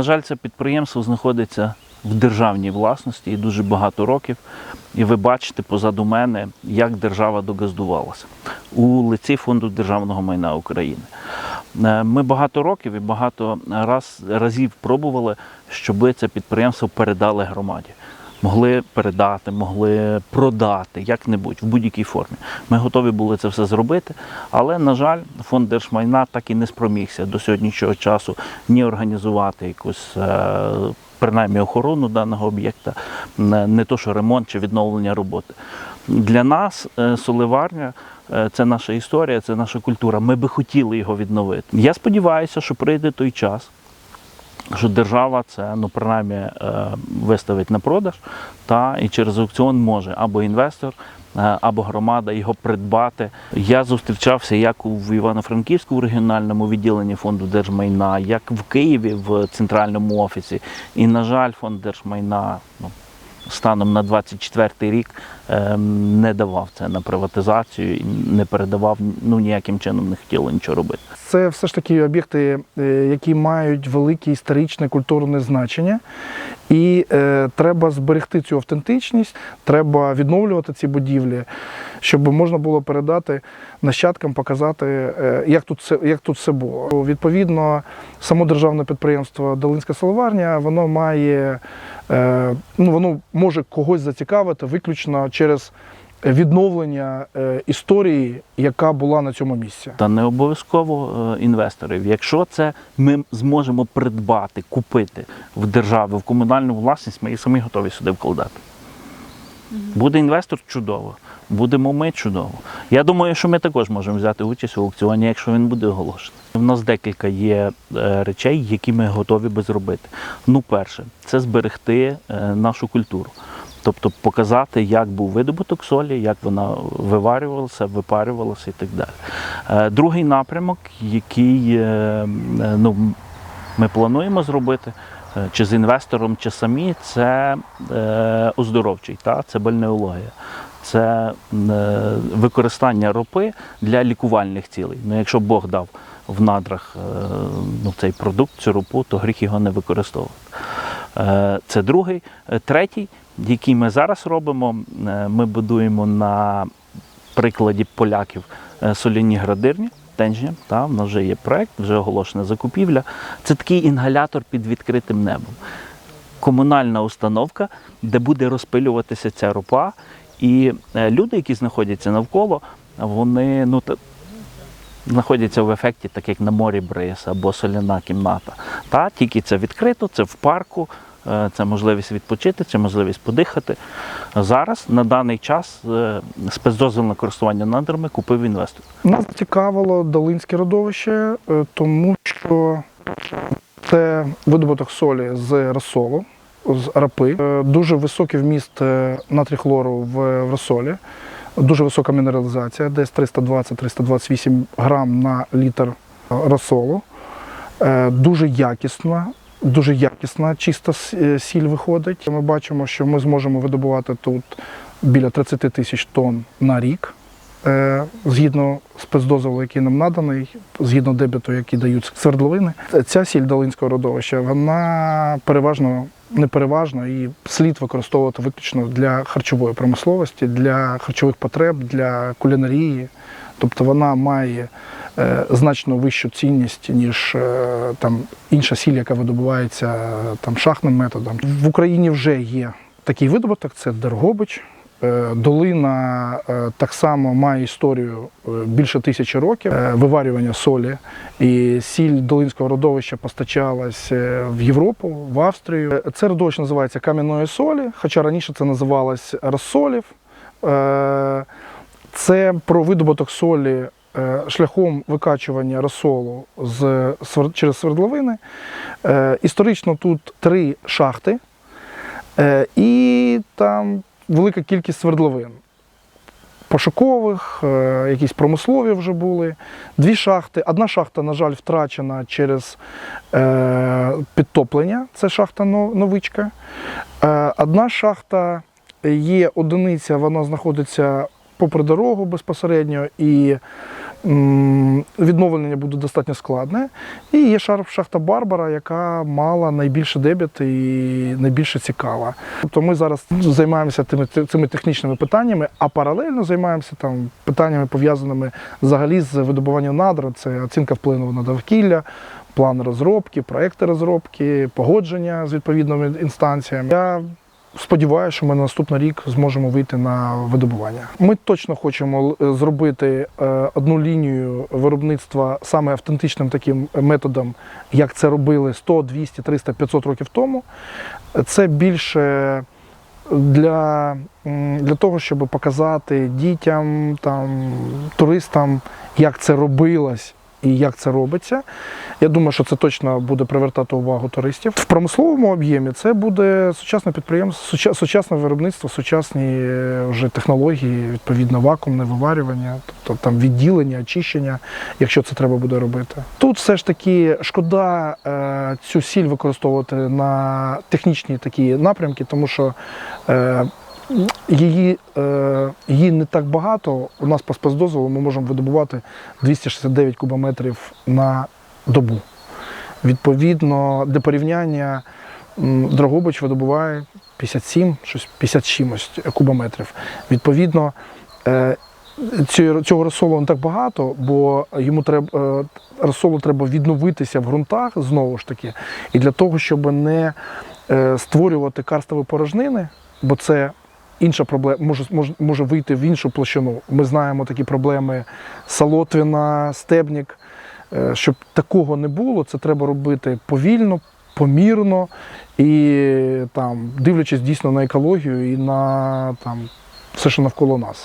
На жаль, це підприємство знаходиться в державній власності і дуже багато років. І ви бачите позаду мене, як держава догаздувалася у лиці фонду державного майна України. Е, Ми багато років і багато раз, разів пробували, щоб це підприємство передали громаді. Могли передати, могли продати як-небудь в будь-якій формі. Ми готові були це все зробити, але, на жаль, фонд держмайна так і не спромігся до сьогоднішнього часу ні організувати якусь. е, Принаймні охорону даного об'єкта, не не то, що ремонт чи відновлення роботи. Для нас е, соливарня е, це наша історія, це наша культура. Ми би хотіли його відновити. Я сподіваюся, що прийде той час, що держава це ну принаймні е, виставить на продаж, та і через аукціон може або інвестор, е, або громада його придбати. Я зустрічався як в Івано-Франківську в регіональному відділенні фонду держмайна, як в Києві в центральному офісі. І, на жаль, фонд держмайна ну, станом на 24 рік е, не давав це на приватизацію і не передавав ну ніяким чином не хотіло нічого робити. Це все ж таки об'єкти, е, які мають велике історичне культурне значення, і е, треба зберегти цю автентичність, треба відновлювати ці будівлі, щоб можна було передати нащадкам, показати, е, як тут це як тут все було. Відповідно, само державне підприємство Долинська соловарня, воно має, е, ну воно може когось зацікавити виключно через відновлення е, історії, яка була на цьому місці. Та не обов'язково е, інвесторів. Якщо це ми зможемо придбати, купити в державі, в комунальну власність, ми і самі готові сюди вкладати. Буде інвестор чудово, будемо ми чудово. Я думаю, що ми також можемо взяти участь у аукціоні, якщо він буде оголошений. У нас декілька є е, речей, які ми готові би зробити. Ну, перше, це зберегти нашу культуру. Тобто показати, як був видобуток солі, як вона виварювалася, випарювалася і так далі. Е, Другий напрямок, який е, е, ну, ми плануємо зробити, чи з інвестором, чи самі, це оздоровчий, та? це бальнеологія. Це використання ропи для лікувальних цілей. Ну, якщо Бог дав в надрах ну, цей продукт, цю ропу, то гріх його не використовувати. Е, Це другий. Е, Третій, який ми зараз робимо, е, ми будуємо на прикладі поляків соляні градирні. Тенжня, та, в нас вже є проект, вже оголошена закупівля. Це такий інгалятор під відкритим небом. Комунальна установка, де буде розпилюватися ця ропа, і люди, які знаходяться навколо, вони ну, та- знаходяться в ефекті, так як на морі бриз або соляна кімната. Та, тільки це відкрито, це в парку, це можливість відпочити, це можливість подихати. Зараз, на даний час, е, спецдозвіл на користування надрами купив інвестор. Нас цікавило Долинське родовище, е, тому що це видобуток солі з розсолу, з рапи. Е, Дуже високий вміст е, натрій-хлору в розсолі, дуже висока мінералізація, десь 320-328 грам на літр розсолу. Е, Дуже якісна, дуже якісна чиста е, сіль виходить. Ми бачимо, що ми зможемо видобувати тут біля 30 тисяч тонн на рік. Е, Згідно спецдозволу, який нам наданий, згідно дебюту, який дають свердловини, ця сіль Долинського родовища, вона переважно не переважно і слід використовувати виключно для харчової промисловості, для харчових потреб, для кулінарії. Тобто вона має е, значно вищу цінність, ніж е, там інша сіль, яка видобувається е, там шахтним методом. В Україні вже є такий видобуток, це Дергобич. Долина так само має історію більше тисячі років виварювання солі. І сіль Долинського родовища постачалась е, в Європу, в Австрію. Це родовище називається кам'яної солі, хоча раніше це називалось розсолів. Це про видобуток солі е, шляхом викачування розсолу з, через свердловини. Е, Історично тут три шахти е, і там велика кількість свердловин. Пошукових, якісь промислові вже були. Дві шахти. Одна шахта, на жаль, втрачена через підтоплення. Це шахта новичка. Одна шахта є одиниця, вона знаходиться попри дорогу безпосередньо, і відновлення буде достатньо складне. І є шахта Барбара, яка мала найбільший дебіт і найбільше цікава. Тобто ми зараз займаємося тими, цими технічними питаннями, а паралельно займаємося там питаннями, пов'язаними взагалі з видобуванням надр. Це оцінка впливу на довкілля, план розробки, проекти розробки, погодження з відповідними інстанціями. Я Сподіваюся, що ми на наступний рік зможемо вийти на видобування. Ми точно хочемо е, зробити е, одну лінію виробництва саме автентичним таким методом, як це робили 100, 200, 300, 500 років тому. Це більше для, для того, щоб показати дітям, там, туристам, як це робилось і як це робиться. Я думаю, що це точно буде привертати увагу туристів. В промисловому об'ємі це буде сучасне підприємство, сучасне виробництво, сучасні е, вже технології, відповідно, вакуумне виварювання, тобто там відділення, очищення, якщо це треба буде робити. Тут все ж таки шкода е, цю сіль використовувати на технічні такі напрямки, тому що е, Її, е, її не так багато. У нас по спецдозволу ми можемо видобувати 269 кубометрів на добу. Відповідно, для порівняння Драгобич видобуває 57, щось 50 чимось кубометрів. Відповідно, е, цього, розсолу не так багато, бо йому треба е, розсолу треба відновитися в ґрунтах знову ж таки. І для того, щоб не е, створювати карстові порожнини, бо це інша проблема може, може, може вийти в іншу площину. Ми знаємо такі проблеми Солотвіна, Стебнік. Е, Щоб такого не було, це треба робити повільно, помірно і там, дивлячись дійсно на екологію і на там, все, що навколо нас.